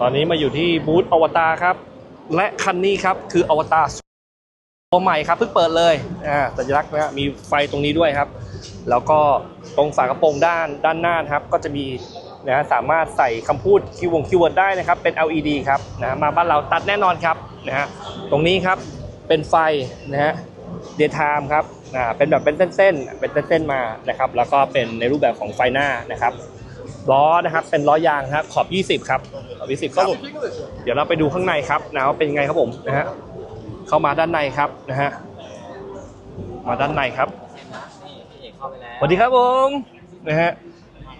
ตอนนี้มาอยู่ที่บูธอวตารครับ และคันนี้ครับคืออวตารตัวใหม่ครับเพิ่งเปิดเลยอ่าสัญลักษณ์นะฮะมีไฟตรงนี้ด้วยครับ แล้วก็ตรงฝากระโปรงด้านด้านหน้านะครับ ก็จะมีนะฮะสามารถใส่คำพูดคีย์วงคีย์เวิร์ดได้นะครับ เป็น LED ครับนะมาบ้านเราตัดแน่นอนครับนะฮะตรงนี้ครับเป็นไฟนะฮะเดย์ไทม์ครับอ่าเป็นแบบเป็นเส้นๆเป็นเส้นๆมานะครับ แล้วก็เป็นในรูปแบบของไฟหน้านะครับ ล้อนะครับ เป็นล้อยางครับขอบ 20 ครับขอบ 20 ครับเดี๋ยวเราไปดูข้างในครับนะว่าเป็นยังไงครับผมนะฮะเข้ามาด้านในครับนะฮะมาด้านในครับสวัสดีครับผมนะฮะ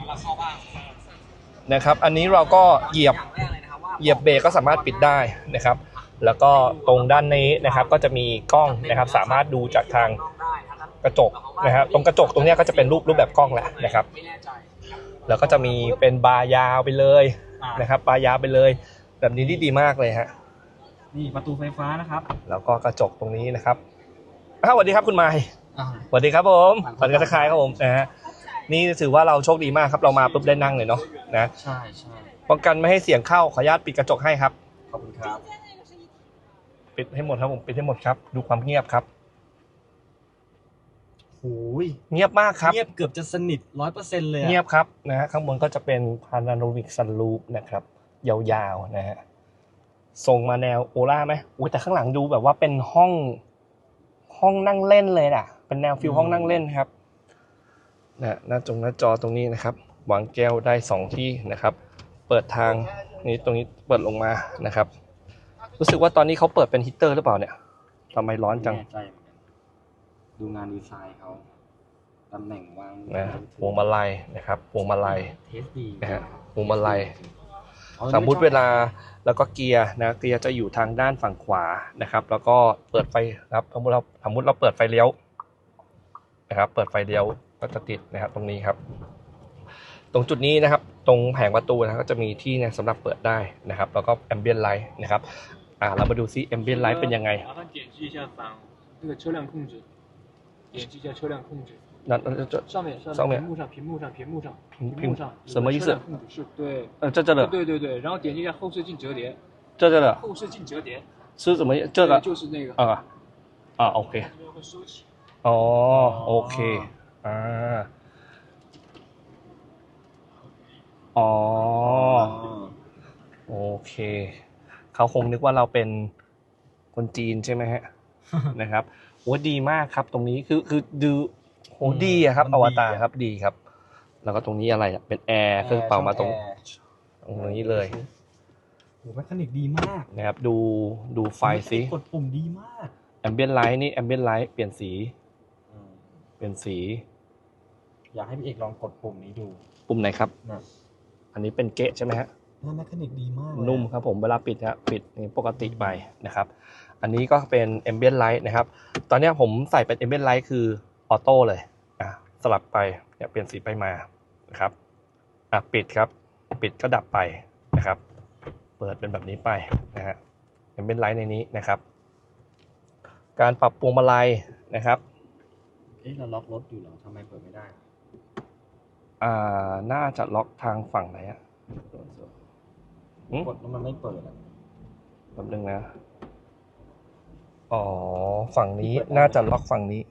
เราเข้าบ้างนะครับ อันนี้เราก็เหยียบเหยียบเบรกก็สามารถปิดได้นะครับ แล้วก็ตรงด้านนี้นะครับ ก็จะมีกล้องนะครับ สามารถดูจากทางกระจกนะครับ ตรงกระจกตรงเนี้ยก็จะเป็นรูปรูปแบบกล้องแหละนะครับ แน่ใจแล้วก็จะมีเป็นบาร์ยาวไปเลยนะครับบาร์ยาวไปเลย แบบนี้ที่ดีมากเลยฮะนี่ประตูไฟฟ้านะครับแล้วก็กระจกตรงนี้นะครับอ้าวสวัสดีครับคุณไมค์อ่า สวัสดีครับผมสวัสดีครับทักทายครับผมนะฮะนี่ถือว่าเราโชคดีมากครับเรามาปุ๊บได้นั่งเลยเนาะนะใช่ใช่ป้องกันไม่ให้เสียงเข้าขออนุญาตปิดกระจกให้ครับ ขอบคุณครับ ปิดให้หมดครับผมปิดให้หมดครับ ดูความเงียบครับโอ้ย เงียบมากครับ เงียบเกือบจะสนิทร้อยเปอร์เซ็นต์เลยอะเงียบครับนะฮะข้างบนก็จะเป็นพานาโรมิกซันลูปนะครับ ยาวๆนะฮะทรงมาแนวโอล่าไหมอุ้ยแต่ข้างหลังดูแบบว่าเป็นห้องห้องนั่งเล่นเลยน่ะ เป็นแนวฟิลห้องนั่งเล่นครับนะหน้าจงหน้าจอตรงนี้นะครับวางแก้วได้สองที่นะครับ เปิดทางนี้ตรงนี้เปิดลงมานะครับ รู้สึกว่าตอนนี้เขาเปิดเป็นฮีตเตอร์หรือเปล่าเนี่ยทำไมร้อนจัง ดูงานดีไซน์เขาตำแหน่งวางนะพวงมาลัยนะครับพวงมาลัยเทสดีนะฮะพวงมาลัยอ๋อสมมติเวลาแล้วก็เกียร์นะเกียร์จะอยู่ทางด้านฝั่งขวานะครับ แล้วก็เปิดไฟนะครับสมมติเราสมมติเราเปิดไฟเลี้ยวนะครับ เปิดไฟเลี้ยวก็จะติดนะครับตรงนี้ครับ ตรงจุดนี้นะครับ ตรงแผงประตูนะครับก็จะมีที่เนี่ยสำหรับเปิดได้นะครับ แล้วก็แอมเบียนไลท์นะครับอ่าเรามาดูซิแอมเบียนไลท์เป็นยังไง麻烦点击一下反那个车辆控制，点击一下车辆控制， นั่นเออจะ 上面上上面面屏幕上屏幕上屏幕上屏屏幕上有什么意思个车辆控制是对 เออ这这的对对对，然后点击一下后视镜折叠，这这的后视镜折叠，是怎么这个对就是那个，啊啊 OK 这边会收起。 อ๋อโอเคอ่าอ๋อ โอเค เขาคงนึกว่าเราเป็นคนจีนใช่ไหมฮะ นะครับโอ้ดีมากครับ ตรงนี้คือคือดูโหดีอะครับอวตารครับดีครับ แล้วก็ตรงนี้อะไรอะเป็นแอร์เครื่องเป่ามาตรงตรงนี้เลยโอ้แมคานิกดีมากนะครับดูดูไฟสิกดปุ่มดีมากแอมเบียนไลท์นี่แอมเบียนไลท์เปลี่ยนสีเปลี่ยนสี อยากให้พี่เอกลองกดปุ่มนี้ดูปุ่มไหนครับนะอันนี้เป็นเกะใช่ไหมฮะน่าแมคานิกดีมากเลยอะนุ่มครับผมเวลาปิดฮะปิดนี่ปกติไปนะครับ อันนี้ก็เป็น ambient light นะครับ ตอนเนี้ยผมใส่เป็น ambient light คือออโต้เลยอะสลับไปเนี่ยเปลี่ยนสีไปมานะครับอะปิดครับ ปิดก็ดับไปนะครับ เปิดเป็นแบบนี้ไปนะฮะ ambient light ในนี้นะครับ การปรับพวงมาลัยนะครับเอ๊ะเราล็อกรถอยู่เหรอทำไมเปิดไม่ได้อะอ่าน่าจะล็อกทางฝั่งไหนอะหืมกดแล้วมันไม่เปิดอะ แป๊บนึงนะ อ๋อ ฝั่งนี้น่าจะล็อกฝั่งนี้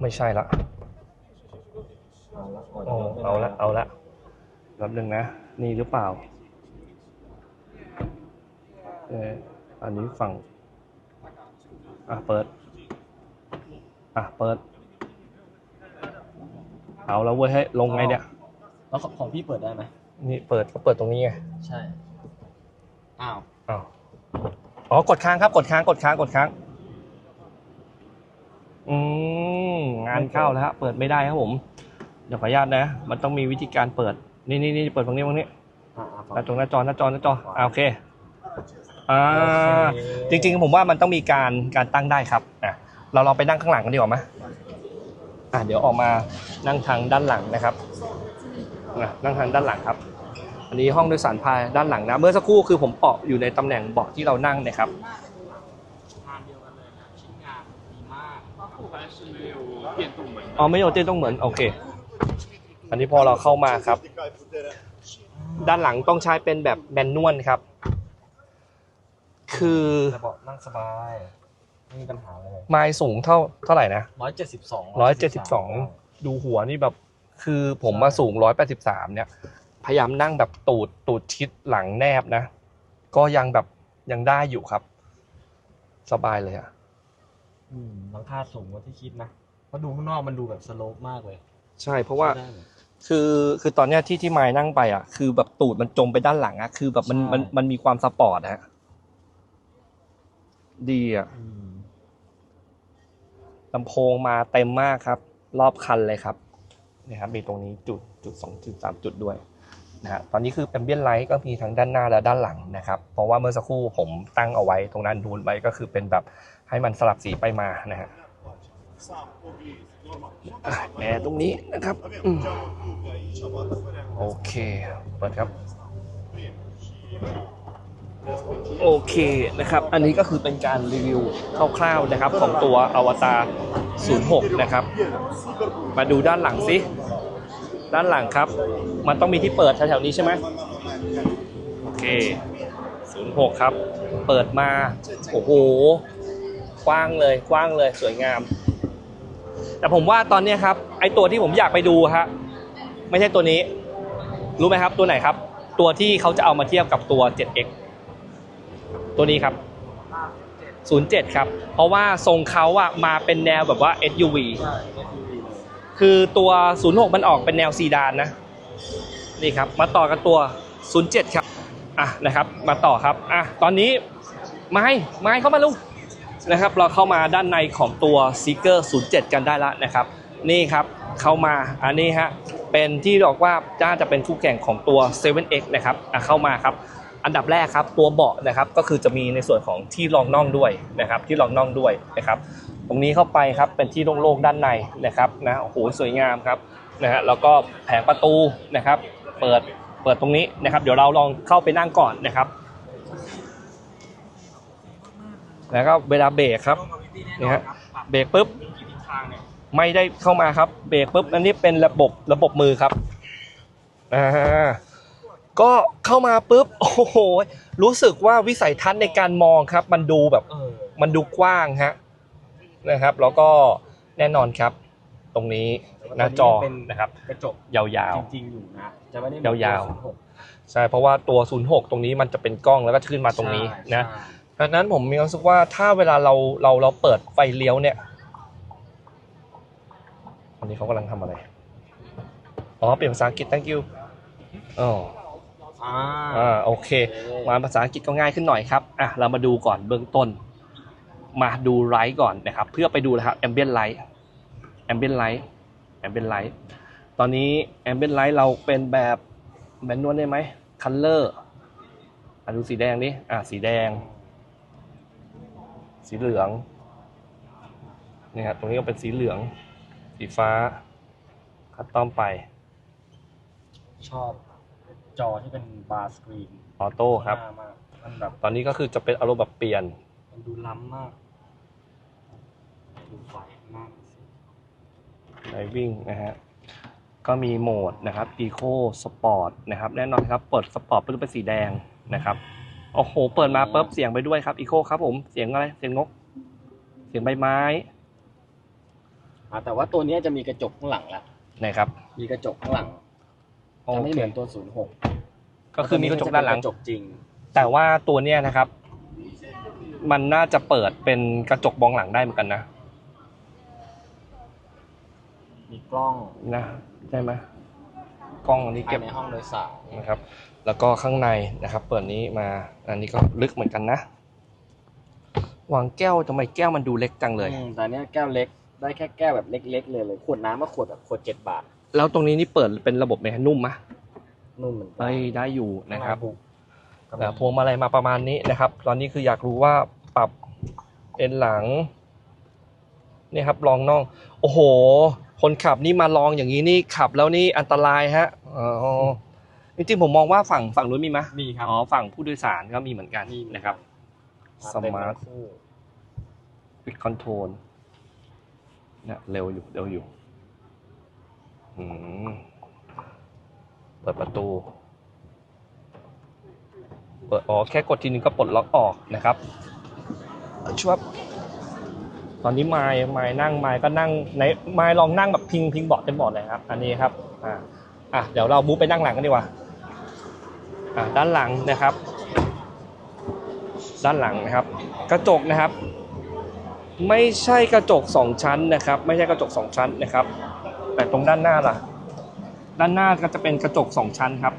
ไม่ใช่ละเอาละกดโอ้เอาละ เอาละแป๊บนึงนะ นี่หรือเปล่าเอออันนี้ฝั่ง อะ เปิด อะ เปิด เอาแล้วเว้ยให้ยลงไงเนี่ย แล้วของของพี่เปิดได้ไหมนี่เปิดก็เปิดตรงนี้ไง ใช่ อ้าว อ้าว อ๋อกดค้างครับกดค้างกดค้างกดค้าง อืมงานเข้าแล้วฮะเปิดไม่ได้ครับผม เดี๋ยวขออนุญาตนะ มันต้องมีวิธีการเปิด นี่นี่นี่เปิดตรงนี้ตรงนี้อ่าอ่าหน้าจอหน้าจอหน้าจอหน้าจออ่าโอเคอ่าโอเคจริง ๆ ผมว่ามันต้องมีการการตั้งได้ครับอะเราลองไปนั่งข้างหลังกันดีกว่าไหมอะเดี๋ยวออกมานั่งทางด้านหลังนะครับอะนั่งทางด้านหลังครับ อันนี้ห้องโดยสารภายด้านหลังนะ เมื่อสักครู่คือผมเปาะอยู่ในตำแหน่งเบาะที่เรานั่งนะครับอ๋อไม่โอเจนต้องเหมือนโอเค อันนี้พอเราเข้ามาครับ ด้านหลังต้องใช้เป็นแบบแมนนวลครับ คือเบาะนั่งสบายไม่มีปัญหาเลยไม้สูงเท่าเท่าไหร่นะร้อยเจ็ดสิบสองร้อยเจ็ดสิบสองดูหัวนี่แบบ คือผมมาสูงร้อยแปดสิบสามเนี่ย พยายามนั่งแบบตูดตูดชิดหลังแนบนะ ก็ยังแบบยังได้อยู่ครับ สบายเลยอะอืมหลังคาสูงกว่าที่คิดนะเพราะดูข้างนอกมันดูแบบสโลปมากเลยใช่เพราะว่าใช้ได้เลย คือคือตอนเนี้ยที่ที่ไม้นั่งไปอะคือแบบตูดมันจมไปด้านหลังอะคือแบบมันใช่ มันมันมีความสปอร์ตฮะดีอะอืมลำโพงมาเต็มมากครับ รอบคันเลยครับนี่ครับมีตรงนี้จุดจุดสองจุดสามจุดด้วย นะฮะตอนนี้คือเป็นเบี้ยนไลท์ก็มีทั้งด้านหน้าและด้านหลังนะครับ เพราะว่าเมื่อสักครู่ผมตั้งเอาไว้ตรงนั้นดูนไว้ก็คือเป็นแบบให้มันสลับสีไปมานะฮะอะแหมตรงนี้นะครับโอเคเปิดครับโอเคนะครับ อันนี้ก็คือเป็นการรีวิวคร่าวๆนะครับของตัวอวตาร06 นะครับ มาดูด้านหลังสิ ด้านหลังครับ มันต้องมีที่เปิดแถวๆนี้ใช่ไหมโอเค06ครับ เปิดมา โอ้โห กว้างเลย กว้างเลย สวยงาม แต่ผมว่าตอนนี้ครับ ไอตัวที่ผมอยากไปดูฮะ ไม่ใช่ตัวนี้ รู้ไหมครับ ตัวไหนครับ ตัวที่เขาจะเอามาเทียบกับตัว 7x ตัวนี้ครับ 07 ครับ เพราะว่าทรงเขาอะมาเป็นแนวแบบว่า SUV คือตัว 06 มันออกเป็นแนวซีดานนะ นี่ครับ มาต่อกันตัว 07 ครับ อะนะครับ มาต่อครับ อะ ตอนนี้ไม้ไม้เข้ามาลุงนะครับ เราเข้ามาด้านในของตัว Seeker 07 กันได้แล้วนะครับ นี่ครับ เข้ามา อันนี้ฮะ เป็นที่บอกว่าน่าจะเป็นคู่แข่งของตัว 7X นะครับ อะ เข้ามาครับ อันดับแรกครับตัวเบาะนะครับก็คือจะมีในส่วนของที่รองน่องด้วยนะครับที่รองน่องด้วยนะครับตรงนี้เข้าไปครับเป็นที่โล่งๆด้านในนะครับนะโอ้โหสวยงามครับนะฮะแล้วก็แผงประตูนะครับเปิดเปิดตรงนี้นะครับ เดี๋ยวเราลองเข้าไปนั่งก่อนนะครับ แล้วก็เวลาเบรกครับนี่ฮะเบรกปุ๊บไม่ได้เข้ามาครับเบรกปุ๊บอันนี้เป็นระบบระบบมือครับอ่า ก็เข้ามาปุ๊บโอ้โหรู้สึกว่าวิสัยทัศน์ในการมองครับ มันดูแบบเออมันดูกว้างฮะนะครับ แล้วก็แน่นอนครับ ตรงนี้หน้าจอนะครับกระจกยาวจริงๆอยู่นะจะไม่ได้ยาวๆๆหกๆใช่เพราะว่าตัว 06 ตรงนี้มันจะเป็นกล้องแล้วก็ขึ้นมาตรงนี้นะดังนั้นผมมีความรู้สึกว่าถ้าเวลาเราเราเราเปิดไฟเลี้ยวเนี่ยอันนี้เขากำลังทำอะไร อ๋อ เปลี่ยนภาษาอังกฤษ thank you อ๋อ อ่าอ่าโอเค มาภาษาอังกฤษก็ง่ายขึ้นหน่อยครับอะเรามาดูก่อนเบื้องต้น มาดูไลท์ก่อนนะครับ เพื่อไปดูนะครับ ambient light ambient light ambient light ตอนนี้ ambient light เราเป็นแบบแมนนวลได้ไหม color อะดูสีแดงดิอะสีแดง สีเหลืองนี่ครับตรงนี้ก็เป็นสีเหลือง สีฟ้า คัดต้อมไป ชอบ จอที่เป็นบาร์สกรีนออโต้ครับ มากมันแบบตอนนี้ก็คือจะเป็นอารมณ์แบบเปลี่ยน มันดูล้ำมาก ดูไฟมาก driving นะฮะ ก็มีโหมดนะครับ eco sport นะครับ แน่นอนครับ เปิด sport ปุ๊บเป็นสีแดงนะครับ โอ้โห เปิดมาปุ๊บเสียงไปด้วยครับ eco ครับผม เสียงอะไร เสียงนก เสียงใบไม้ อ่าแต่ว่าตัวเนี้ยจะมีกระจกข้างหลังละ นะครับ มีกระจกข้างหลังโอจะไม่เคเหมือนตัว 06 ก็คือมีกระจกด้านหลัง กระจกจริง แต่ว่าตัวเนี้ยนะครับ มันน่าจะเปิดเป็นกระจกมองหลังได้เหมือนกันนะ มีกล้องนะใช่ไหมกล้องอันนี้ภาเก็ยบในห้องโดยสารนะครับ แล้วก็ข้างในนะครับ เปิดนี้มา อันนี้ก็ลึกเหมือนกันนะวางแก้วทำไมแก้วมันดูเล็กจังเลย อืมแต่เนี้ยแก้วเล็ก ได้แค่แก้วแบบเล็ก ๆ เลยเลย ขวดน้ำก็ขวดแบบขวดเจ็ดบาท แล้วตรงนี้นี่เปิดเป็นระบบไหมฮะนุ่มมะ นุ่มเหมือนกัเอ้ยได้อยู่นะครับบุกแต่พวงมาลัยมาประมาณนี้นะครับ ตอนนี้คืออยากรู้ว่าปรับเอ็นหลังนี่ครับลองน่อง โอ้โห คนขับนี่มาลองอย่างนี้นี่ขับแล้วนี่อันตรายฮะอ๋อจริงๆผมมองว่าฝั่งฝั่งนู้นมีไหมมีครับ อ๋อฝั่งผู้โดยสารก็มีเหมือนกันมี นะครับสเต็มาร์ททั้งคู่ปิดคอนโทรลเนี่ยเร็วอยู่เร็วอยู่อืมเปิดประตู เปิดอ๋อแค่กดทีนึงก็ปลดล็อกออกนะครับชวบตอนนี้ไม้ไม้นั่งไม้ก็นั่งในไม้ลองนั่งแบบพิงพิงเบาะเต็มเบาะเลยครับ อันนี้ครับอ่าอะเดี๋ยวเราบู๊ไปนั่งหลังกันดีกว่าอ่าด้านหลังนะครับ ด้านหลังนะครับ กระจกนะครับ ไม่ใช่กระจกสองชั้นนะครับ ไม่ใช่กระจกสองชั้นนะครับ แต่ตรงด้านหน้าล่ะ ด้านหน้าก็จะเป็นกระจก 2 ชั้นครับ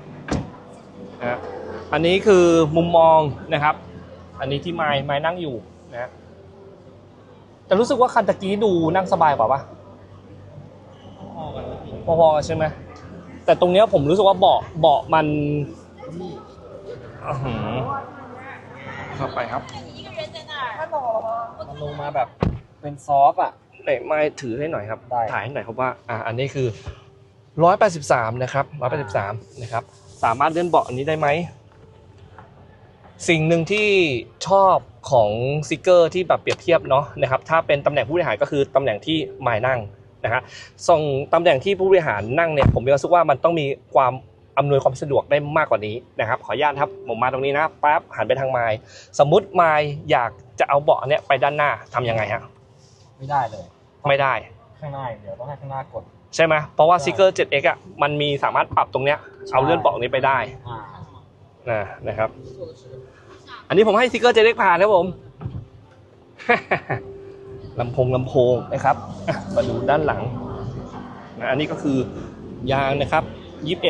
นะอันนี้คือมุมมองนะครับ อันนี้ที่ไม้ไม้นั่งอยู่นะแต่รู้สึกว่าคันตะกี้ดูนั่งสบายกว่าปะพอๆใช่ไหมแต่ตรงเนี้ยผมรู้สึกว่าเบาะเบาะมันเข้าไปครับลงมาแบบเป็นซอฟอะเตะไม้ถือให้หน่อยครับถ่ายให้หน่อยครับว่า อ่าอันนี้คือ 183 นะครับ 183 นะครับ สามารถเลื่อนเบาะอันนี้ได้ไหม สิ่งหนึ่งที่ชอบของซิกเกอร์ที่แบบเปรียบเทียบเนาะนะครับ ถ้าเป็นตำแหน่งผู้บริหารก็คือตำแหน่งที่หมายนั่งนะฮะส่งตำแหน่งที่ผู้บริหารนั่งเนี่ย ผมมีความรู้สึกว่ามันต้องมีความอำนวยความสะดวกได้มากกว่านี้นะครับ ขออนุญาตครับ ผมมาตรงนี้นะปั๊บหันไปทางไม้สมมุติไม้อยากจะเอาเบาะเนี้ยไปด้านหน้าทำยังไงฮะ ไม่ได้เลย ไม่ได้ ข้างหน้าอย่างเดี๋ยวต้องให้ข้างหน้ากด ใช่ไหมเพราะว่าใช่ซิกเกอร์ 7x อะมันมีสามารถปรับตรงเนี้ยเอาเลื่อนเบาะนี้ไปได้อ่านะนะครับ อันนี้ผมให้ซิกเกอร์ 7x ผ่านครับผมลำโพงลำโพงนะครับอะมาดูด้านหลังนะอันนี้ก็คือยางนะครับ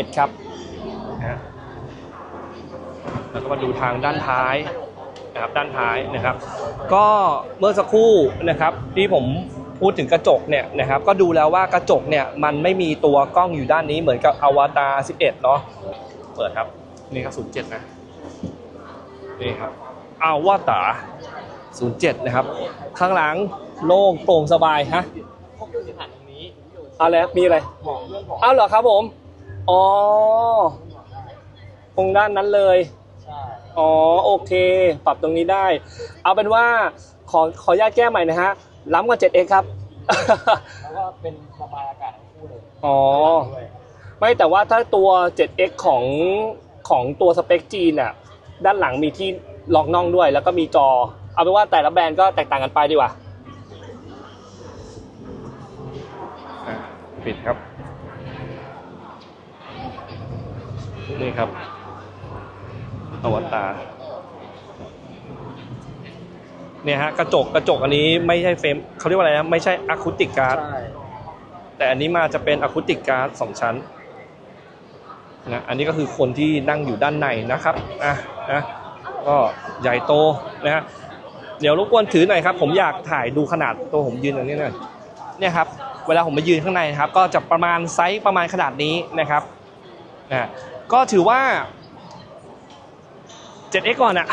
21ครับนะฮะแล้วก็มาดูทางด้านท้ายนะครับด้านท้ายนะครับ ก็เมื่อสักครู่นะครับที่ผม พูดถึงกระจกเนี่ยนะครับก็ดูแล้วว่ากระจกเนี่ยมันไม่มีตัวกล้องอยู่ด้านนี้เหมือนกับอวตาร11 เนาะเปิดครับ นี่ครับ 07 นะ นี่ครับอวตาร07 นะครับ ข้างหลังโล่งโปร่งสบายฮะพวกคุณจะผ่านตรงนี้อะไรมีอะไรบอกเรื่องของอ้าวเหรอครับผม อ๋อตรงด้านนั้นเลยใช่อ๋อโอเค ปรับตรงนี้ได้ เอาเป็นว่าขอขออนุญาตแก้ใหม่นะฮะ ล้ำกว่า 7x ครับ แล้วก็เป็นระบายอากาศทั้งคู่เลยอ๋อ ด้วยไม่แต่ว่าถ้าตัว 7x ของของตัวสเปคจีนน่ะด้านหลังมีที่รองน่องด้วย แล้วก็มีจอ เอาเป็นว่าแต่ละแบรนด์ก็แตกต่างกันไปดีกว่า อะปิดครับ นี่ครับ อวตาร เนี่ยฮะกระจกกระจกอันนี้ไม่ใช่เฟรมเขาเรียกว่าอะไรนะไม่ใช่อะคูติกการ์ดใช่แต่อันนี้มาจะเป็นอะคูติกการ์ดสองชั้นนะอันนี้ก็คือคนที่นั่งอยู่ด้านในนะครับอะนะก็ใหญ่โตนะฮะเดี๋ยวรบกวนถือหน่อยครับ ผมอยากถ่ายดูขนาดตัวผมยืนอย่างนี้หน่อยเนี่ยครับเวลาผมมายืนข้างในนะครับ ก็จะประมาณไซส์ประมาณขนาดนี้นะครับนะก็ถือว่า 7x ก่อนอะ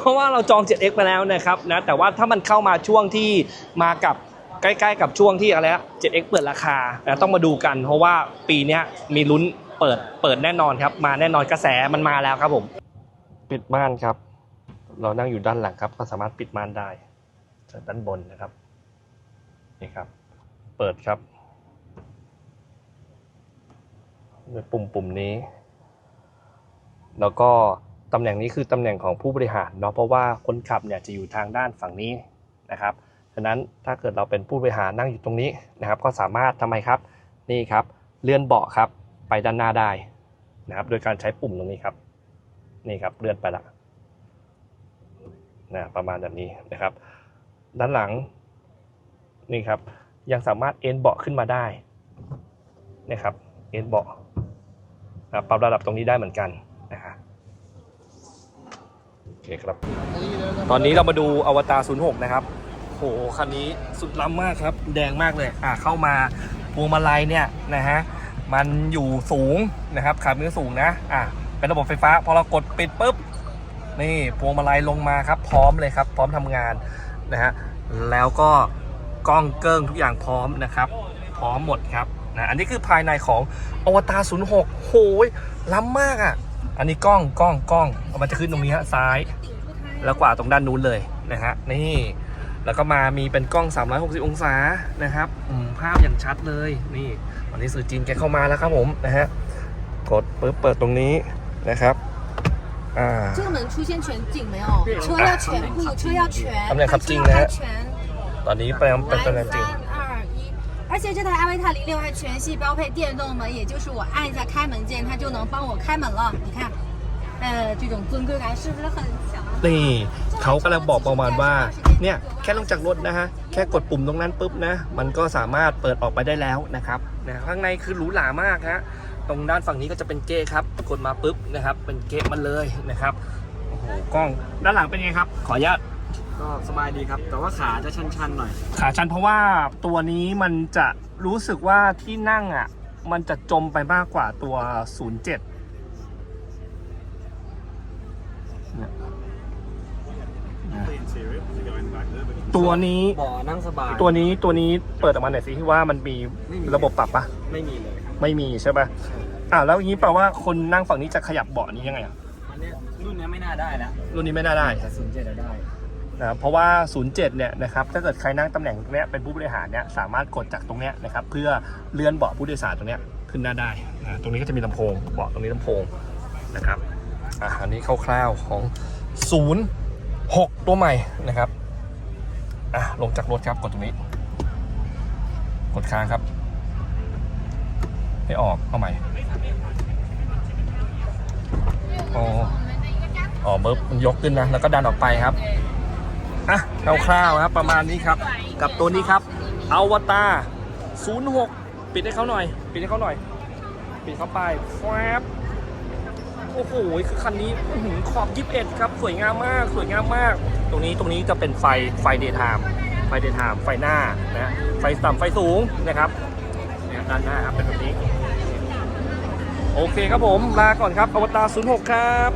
เพราะว่าเราจอง 7x ไปแล้วนะครับนะแต่ว่าถ้ามันเข้ามาช่วงที่มากับใกล้ๆกับช่วงที่อะไรอะ 7x เปิดราคานะต้องมาดูกัน เพราะว่าปีเนี้ยมีลุ้นเปิดเปิดแน่นอนครับมาแน่นอนกระแสมันมาแล้วครับผม ปิดม่านครับ เรานั่งอยู่ด้านหลังครับ ก็สามารถปิดม่านได้จากด้านบนนะครับนี่ครับ เปิดครับด้วยปุ่มปุ่มนี้ แล้วก็ ตำแหน่งนี้คือตำแหน่งของผู้บริหารเนาะเพราะว่าคนขับเนี่ยจะอยู่ทางด้านฝั่งนี้นะครับฉะนั้นถ้าเกิดเราเป็นผู้บริหารนั่งอยู่ตรงนี้นะครับ ก็สามารถทำไมครับนี่ครับเลื่อนเบาะครับไปด้านหน้าได้นะครับ โดยการใช้ปุ่มตรงนี้ครับ นี่ครับเลื่อนไปละนะประมาณแบบนี้นะครับ ด้านหลังนี่ครับยังสามารถเอ็นเบาะขึ้นมาได้นะครับเอ็นเบาะปรับระดับตรงนี้ได้เหมือนกันนะฮะโอ เคครับ ตอนนี้เรามาดูอวตาร06 นะครับ โห คันนี้สุดล้ำมากครับ แดงมากเลย อ่าเข้ามาพวงมาลัยเนี่ยนะฮะ มันอยู่สูงนะครับขามือสูงนะ อ่าเป็นระบบไฟฟ้า พอเรากดปิดปุ๊บ นี่พวงมาลัยลงมาครับ พร้อมเลยครับ พร้อมทำงานนะฮะ แล้วก็กล้องเกิ้งทุกอย่างพร้อมนะครับ พร้อมหมดครับนะอันนี้คือภายในของอวตาร06 โหยล้ำมากอะ อันนี้กล้องกล้องกล้องมันจะขึ้นตรงนี้ฮะซ้าย แล้วกว่าตรงด้านนู้นเลยนะฮะนี่ แล้วก็มามีเป็นกล้อง 360 องศานะครับอืมภาพอย่างชัดเลยนี่วันนี้สื่อจีนแกเข้ามาแล้วครับผมนะฮะกดปึ๊บเปิดตรงนี้นะครับ อ่า 这个门出现全景没有？车要全部，车要全，他们俩开车靠近呢要开全。 ตอนนี้แปลงเป็น 来， เป็นอะไรจริง 三二一。 而且这台阿维塔零六还全系标配电动门，也就是我按一下开门键，它就能帮我开门了。你看，呃，这种尊贵感是不是很强？ นี่เขากำลังบอกประมาณว่า เนี่ยแค่ลงจากรถนะฮะ แค่กดปุ่มตรงนั้นปุ๊บนะ มันก็สามารถเปิดออกไปได้แล้วนะครับนะข้างในคือหรูหรามากฮะ ตรงด้านฝั่งนี้ก็จะเป็นเก้ครับ กดมาปุ๊บนะครับ เป็นเก้มันเลยนะครับ โอ้โห กล้อง ด้านหลังเป็นไงครับ ขออนุญาต ก็สบายดีครับ แต่ว่าขาจะชันๆหน่อย ขาชันเพราะว่าตัวนี้มันจะรู้สึกว่าที่นั่งอะ มันจะจมไปมากกว่าตัว 07เนี่ยตัวนี้บ่อนั่งสบาย ตัวนี้ตัวนี้เปิดออกมาหน่อยสิว่ามันมีไม่มี ระบบปรับปะไม่มีเลยครับไม่มีใช่ปะอ่าแล้วอย่างนี้แปลว่าคนนั่งฝั่งนี้จะขยับเบาะนี้ยังไงอะอันเนี้ยรุ่นเนี้ยไม่น่าได้แล้วรุ่นนี้ไม่น่าได้ แต่ศูนย์เจ็ดได้ นะเพราะว่า 07 เนี่ยนะครับถ้าเกิดใครนั่งตำแหน่งตรงนี้เป็นผู้บริหารเนี่ยสามารถกดจากตรงนี้นะครับเพื่อเลื่อนเบาะผู้โดยสารตรงนี้ขึ้นหน้าได้นะตรงนี้ก็จะมีลำโพงเบาะตรงนี้ลำโพงนะครับอะอันนี้คร่าวๆของ 06 ตัวใหม่นะครับอะลงจากรถครับกดตรงนี้ กดค้างครับให้ออกเอาใหม่อ๋ออ๋อเบิร์มันยกขึ้นนะแล้วก็ดันออกไปครับ อะคร่าวๆครับประมาณนี้ครับ กับตัวนี้ครับอวตาร06 ปิดให้เขาหน่อย ปิดให้เขาหน่อย ปิดเข้าไปแฟบโอ้โหคือคันนี้ขอบ 21 ครับ สวยงามมาก สวยงามมาก ตรงนี้ตรงนี้จะเป็นไฟไฟเดย์ไทม์ไฟเดย์ไทม์ไฟหน้านะไฟต่ำไฟสูงนะครับนี่ยด้านหน้าครับเป็นแบบนี้ โอเคครับผม ลาก่อนครับอวตาร06 ครับ